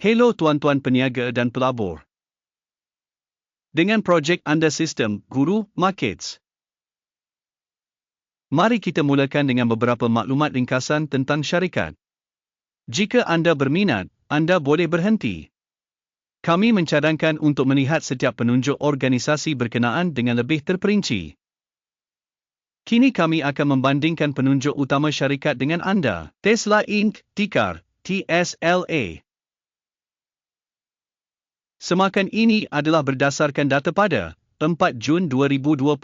Hello tuan-tuan peniaga dan pelabur. Dengan projek anda sistem Guru Markets. Mari kita mulakan dengan beberapa maklumat ringkasan tentang syarikat. Jika anda berminat, anda boleh berhenti. Kami mencadangkan untuk melihat setiap penunjuk organisasi berkenaan dengan lebih terperinci. Kini kami akan membandingkan penunjuk utama syarikat dengan anda. Tesla Inc. Tikar TSLA. Semakan ini adalah berdasarkan data pada 4 Jun 2025.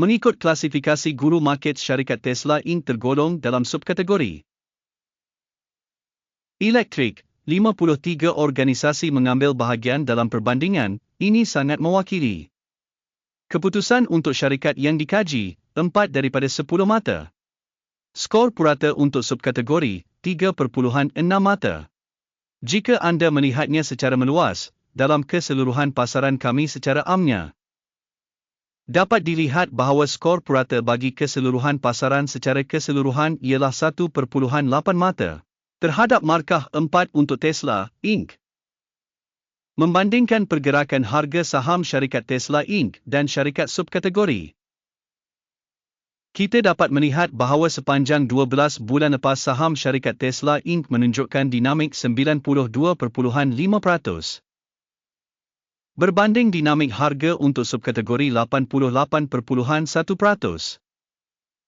Mengikut klasifikasi guru market syarikat Tesla Inc. tergolong dalam subkategori Elektrik, 53 organisasi mengambil bahagian dalam perbandingan, ini sangat mewakili. Keputusan untuk syarikat yang dikaji, 4 daripada 10 mata. Skor purata untuk subkategori, 3.6 mata. Jika anda melihatnya secara meluas, dalam keseluruhan pasaran kami secara amnya, dapat dilihat bahawa skor purata bagi keseluruhan pasaran secara keseluruhan ialah 1.8 mata terhadap markah 4 untuk Tesla, Inc. Membandingkan pergerakan harga saham syarikat Tesla Inc. dan syarikat subkategori, kita dapat melihat bahawa sepanjang 12 bulan lepas saham syarikat Tesla Inc. menunjukkan dinamik 92.5%. Berbanding dinamik harga untuk subkategori 88.1%.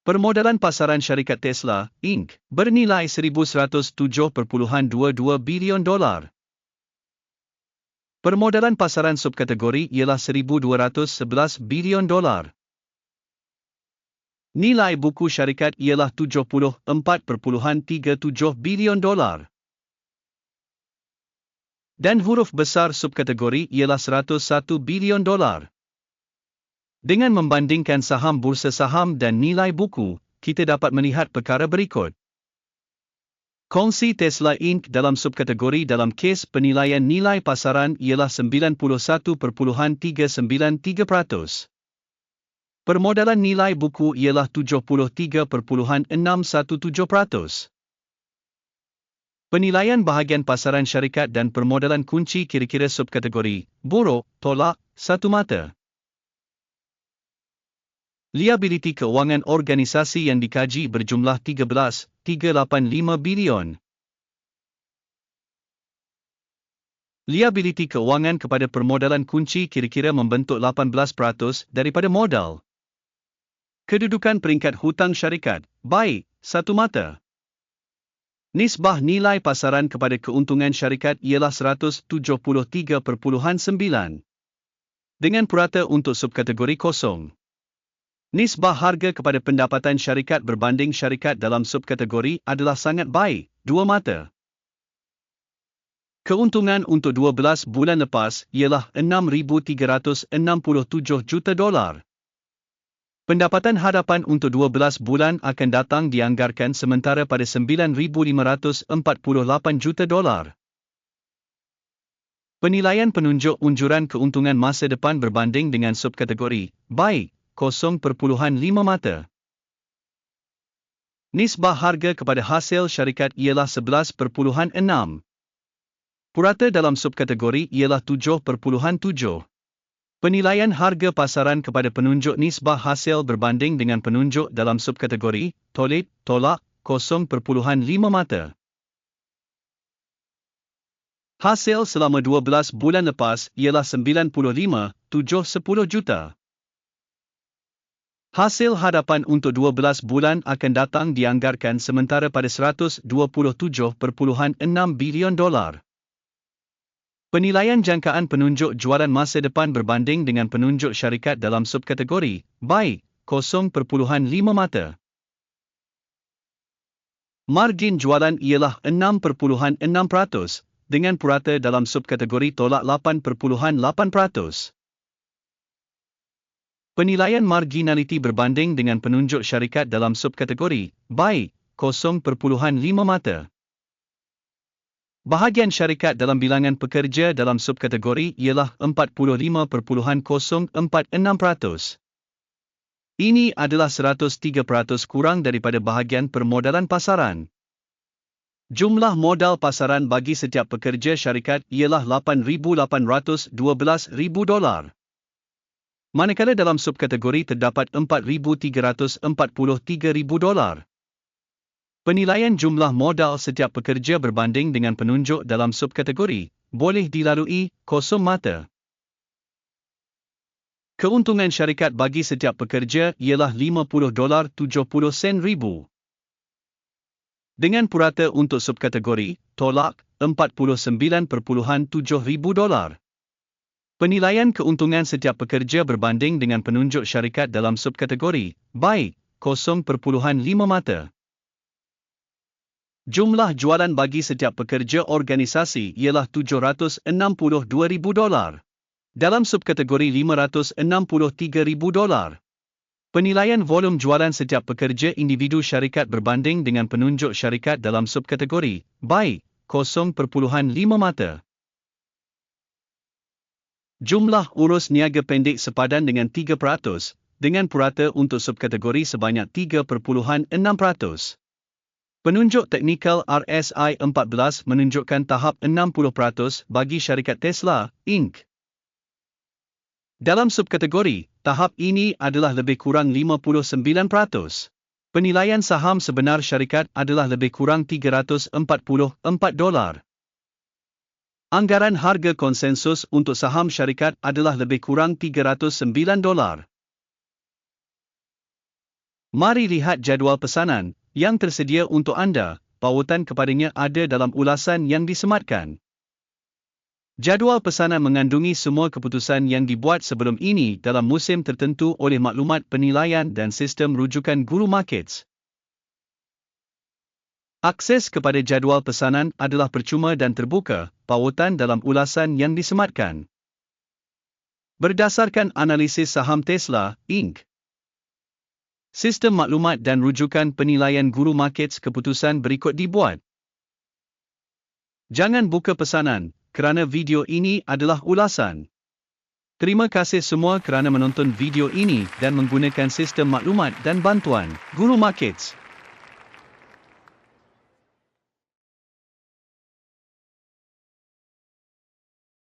Permodalan pasaran syarikat Tesla Inc. bernilai 1,107.22 bilion dolar. Permodalan pasaran subkategori ialah 1,211 bilion dolar. Nilai buku syarikat ialah 74.37 bilion dolar. Dan huruf besar subkategori ialah 101 bilion dolar. Dengan membandingkan saham bursa saham dan nilai buku, kita dapat melihat perkara berikut. Kongsi Tesla Inc. dalam subkategori dalam kes penilaian nilai pasaran ialah 91.393%. Permodalan nilai buku ialah 73.617%. Penilaian bahagian pasaran syarikat dan permodalan kunci kira-kira subkategori, buruk, tolak, satu mata. Liabiliti keuangan organisasi yang dikaji berjumlah 13.385 bilion. Liabiliti keuangan kepada permodalan kunci kira-kira membentuk 18% daripada modal. Kedudukan peringkat hutang syarikat, baik, satu mata. Nisbah nilai pasaran kepada keuntungan syarikat ialah 173.9. Dengan purata untuk subkategori kosong. Nisbah harga kepada pendapatan syarikat berbanding syarikat dalam subkategori adalah sangat baik, dua mata. Keuntungan untuk 12 bulan lepas ialah 6,367 juta dolar. Pendapatan hadapan untuk 12 bulan akan datang dianggarkan sementara pada 9,548 juta dolar. Penilaian penunjuk unjuran keuntungan masa depan berbanding dengan subkategori, baik, 0.5 mata. Nisbah harga kepada hasil syarikat ialah 11.6. Purata dalam subkategori ialah 7.7. Penilaian harga pasaran kepada penunjuk nisbah hasil berbanding dengan penunjuk dalam subkategori, tolit, tolak, 0.5 mata. Hasil selama 12 bulan lepas ialah 95, 710 juta. Hasil hadapan untuk 12 bulan akan datang dianggarkan sementara pada 127.6 bilion dolar. Penilaian jangkaan penunjuk jualan masa depan berbanding dengan penunjuk syarikat dalam subkategori, baik, 0.5 mata. Margin jualan ialah 6.6% dengan purata dalam subkategori tolak 8.8%. Penilaian marginaliti berbanding dengan penunjuk syarikat dalam subkategori, baik, 0.5 mata. Bahagian syarikat dalam bilangan pekerja dalam subkategori ialah 45.046%. Ini adalah 103% kurang daripada bahagian permodalan pasaran. Jumlah modal pasaran bagi setiap pekerja syarikat ialah 8,812,000 dolar. Manakala dalam subkategori terdapat 4,343,000 dolar. Penilaian jumlah modal setiap pekerja berbanding dengan penunjuk dalam subkategori boleh dilalui kosong mata. Keuntungan syarikat bagi setiap pekerja ialah 50 dolar 70 sen ribu. Dengan purata untuk subkategori, tolak RM49.7 ribu dolar. Penilaian keuntungan setiap pekerja berbanding dengan penunjuk syarikat dalam subkategori, baik, 0.5 mata. Jumlah jualan bagi setiap pekerja organisasi ialah RM762,000 dolar. Dalam subkategori RM563,000 dolar. Penilaian volum jualan setiap pekerja individu syarikat berbanding dengan penunjuk syarikat dalam subkategori, baik, 0.5 mata. Jumlah urus niaga pendek sepadan dengan 3%, dengan purata untuk subkategori sebanyak 3.6%. Penunjuk teknikal RSI 14 menunjukkan tahap 60% bagi syarikat Tesla, Inc. Dalam subkategori, tahap ini adalah lebih kurang 59%. Penilaian saham sebenar syarikat adalah lebih kurang 344 dolar. Anggaran harga konsensus untuk saham syarikat adalah lebih kurang 309 dolar. Mari lihat jadual pesanan yang tersedia untuk anda. Pautan kepadanya ada dalam ulasan yang disematkan. Jadual pesanan mengandungi semua keputusan yang dibuat sebelum ini dalam musim tertentu oleh maklumat penilaian dan sistem rujukan guru markets. Akses kepada jadual pesanan adalah percuma dan terbuka, pautan dalam ulasan yang disematkan. Berdasarkan analisis saham Tesla, Inc. Sistem maklumat dan rujukan penilaian guru markets keputusan berikut dibuat. Jangan buka pesanan, kerana video ini adalah ulasan. Terima kasih semua kerana menonton video ini dan menggunakan sistem maklumat dan bantuan Guru Markets.